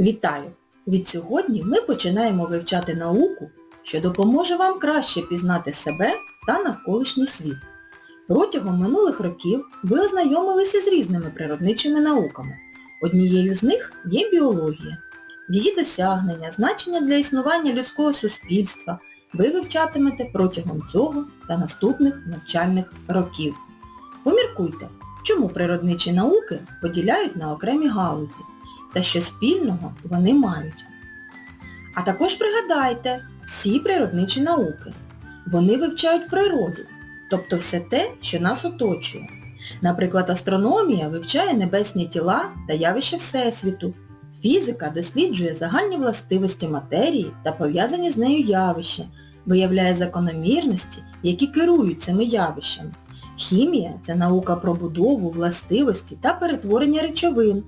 Вітаю! Від сьогодні ми починаємо вивчати науку, що допоможе вам краще пізнати себе та навколишній світ. Протягом минулих років ви ознайомилися з різними природничими науками. Однією з них є біологія. Її досягнення, значення для існування людського суспільства ви вивчатимете протягом цього та наступних навчальних років. Поміркуйте, чому природничі науки поділяють на окремі галузі та що спільного вони мають. А також пригадайте всі природничі науки. Вони вивчають природу, тобто все те, що нас оточує. Наприклад, астрономія вивчає небесні тіла та явища Всесвіту. Фізика досліджує загальні властивості матерії та пов'язані з нею явища, виявляє закономірності, які керують цими явищами. Хімія – це наука про будову, властивості та перетворення речовин.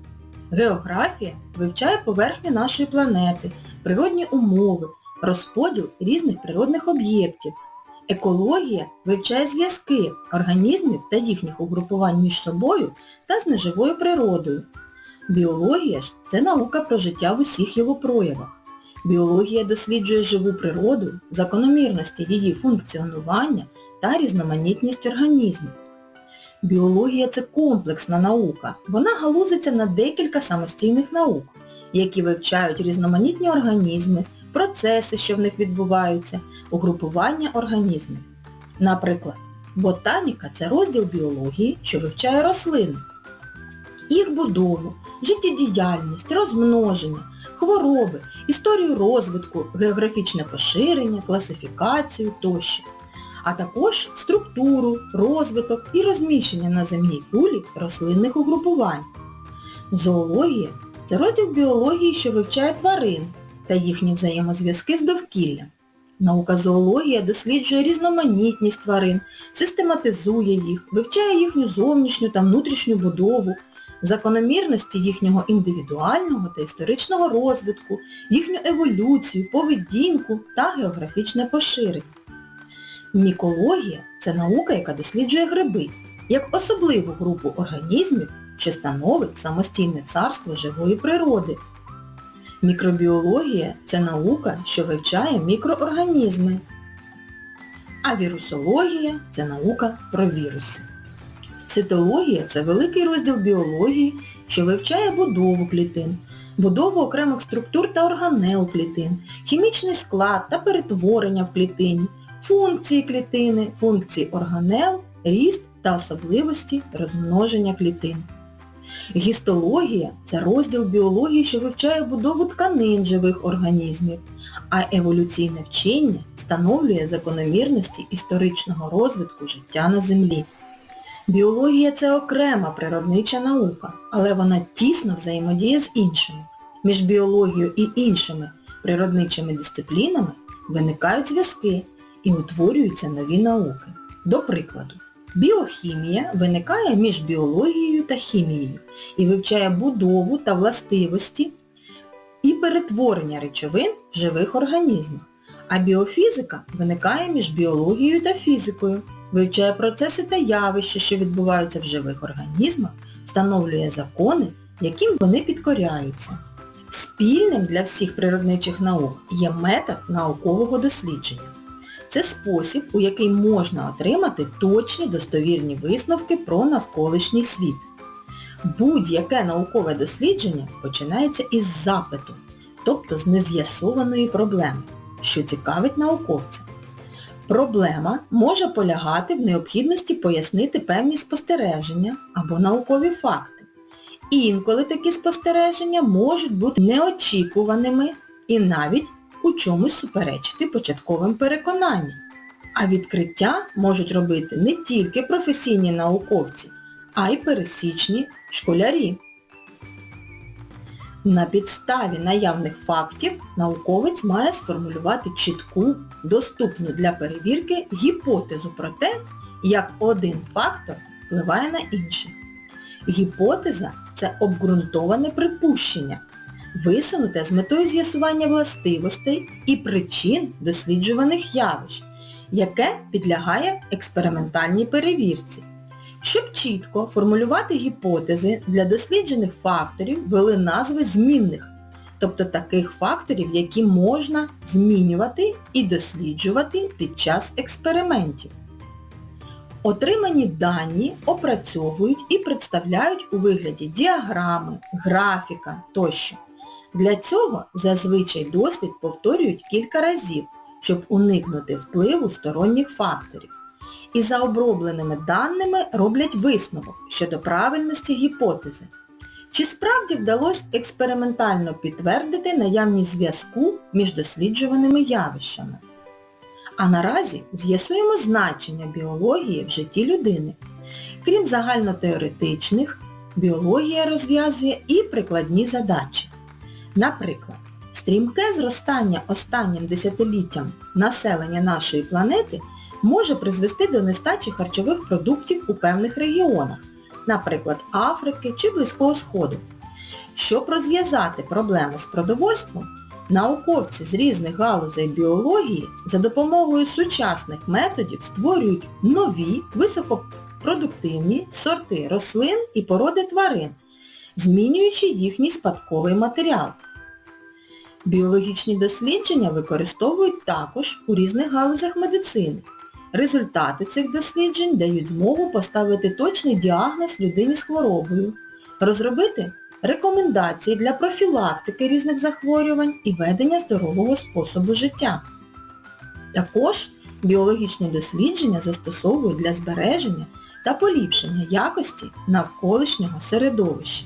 Географія вивчає поверхню нашої планети, природні умови, розподіл різних природних об'єктів. Екологія вивчає зв'язки організмів та їхніх угрупувань між собою та з неживою природою. Біологія ж це наука про життя в усіх його проявах. Біологія досліджує живу природу, закономірності її функціонування та різноманітність організмів. Біологія – це комплексна наука. Вона галузиться на декілька самостійних наук, які вивчають різноманітні організми, процеси, що в них відбуваються, угрупування організмів. Наприклад, ботаніка – це розділ біології, що вивчає рослини, їх будову, життєдіяльність, розмноження, хвороби, історію розвитку, географічне поширення, класифікацію тощо а також структуру, розвиток і розміщення на земній кулі рослинних угрупувань. Зоологія – це розділ біології, що вивчає тварин та їхні взаємозв'язки з довкіллям. Наука зоологія досліджує різноманітність тварин, систематизує їх, вивчає їхню зовнішню та внутрішню будову, закономірності їхнього індивідуального та історичного розвитку, їхню еволюцію, поведінку та географічне поширення. Мікологія – це наука, яка досліджує гриби, як особливу групу організмів, що становить самостійне царство живої природи. Мікробіологія – це наука, що вивчає мікроорганізми. А вірусологія – це наука про віруси. Цитологія – це великий розділ біології, що вивчає будову клітин, будову окремих структур та органел клітин, хімічний склад та перетворення в клітині, функції клітини, функції органел, ріст та особливості розмноження клітин. Гістологія – це розділ біології, що вивчає будову тканин живих організмів, а еволюційне вчення встановлює закономірності історичного розвитку життя на Землі. Біологія – це окрема природнича наука, але вона тісно взаємодіє з іншими. Між біологією і іншими природничими дисциплінами виникають зв'язки, і утворюються нові науки. До прикладу, біохімія виникає між біологією та хімією і вивчає будову та властивості і перетворення речовин в живих організмах. А біофізика виникає між біологією та фізикою, вивчає процеси та явища, що відбуваються в живих організмах, встановлює закони, яким вони підкоряються. Спільним для всіх природничих наук є метод наукового дослідження. Це спосіб, у який можна отримати точні достовірні висновки про навколишній світ. Будь-яке наукове дослідження починається із запиту, тобто з нез'ясованої проблеми, що цікавить науковця. Проблема може полягати в необхідності пояснити певні спостереження або наукові факти. Інколи такі спостереження можуть бути неочікуваними і навіть у чомусь суперечити початковим переконанням. А відкриття можуть робити не тільки професійні науковці, а й пересічні школярі. На підставі наявних фактів науковець має сформулювати чітку, доступну для перевірки гіпотезу про те, як один фактор впливає на інший. Гіпотеза – це обґрунтоване припущення, висунуте з метою з'ясування властивостей і причин досліджуваних явищ, яке підлягає експериментальній перевірці. Щоб чітко формулювати гіпотези, для досліджених факторів ввели назви змінних, тобто таких факторів, які можна змінювати і досліджувати під час експериментів. Отримані дані опрацьовують і представляють у вигляді діаграми, графіка тощо. Для цього зазвичай дослід повторюють кілька разів, щоб уникнути впливу сторонніх факторів. І за обробленими даними роблять висновок щодо правильності гіпотези. Чи справді вдалося експериментально підтвердити наявність зв'язку між досліджуваними явищами? А наразі з'ясуємо значення біології в житті людини. Крім загальнотеоретичних, біологія розв'язує і прикладні задачі. Наприклад, стрімке зростання останнім десятиліттям населення нашої планети може призвести до нестачі харчових продуктів у певних регіонах, наприклад, Африки чи Близького Сходу. Щоб розв'язати проблеми з продовольством, науковці з різних галузей біології за допомогою сучасних методів створюють нові високопродуктивні сорти рослин і породи тварин, змінюючи їхній спадковий матеріал. Біологічні дослідження використовують також у різних галузях медицини. Результати цих досліджень дають змогу поставити точний діагноз людині з хворобою, розробити рекомендації для профілактики різних захворювань і ведення здорового способу життя. Також біологічні дослідження застосовують для збереження та поліпшення якості навколишнього середовища.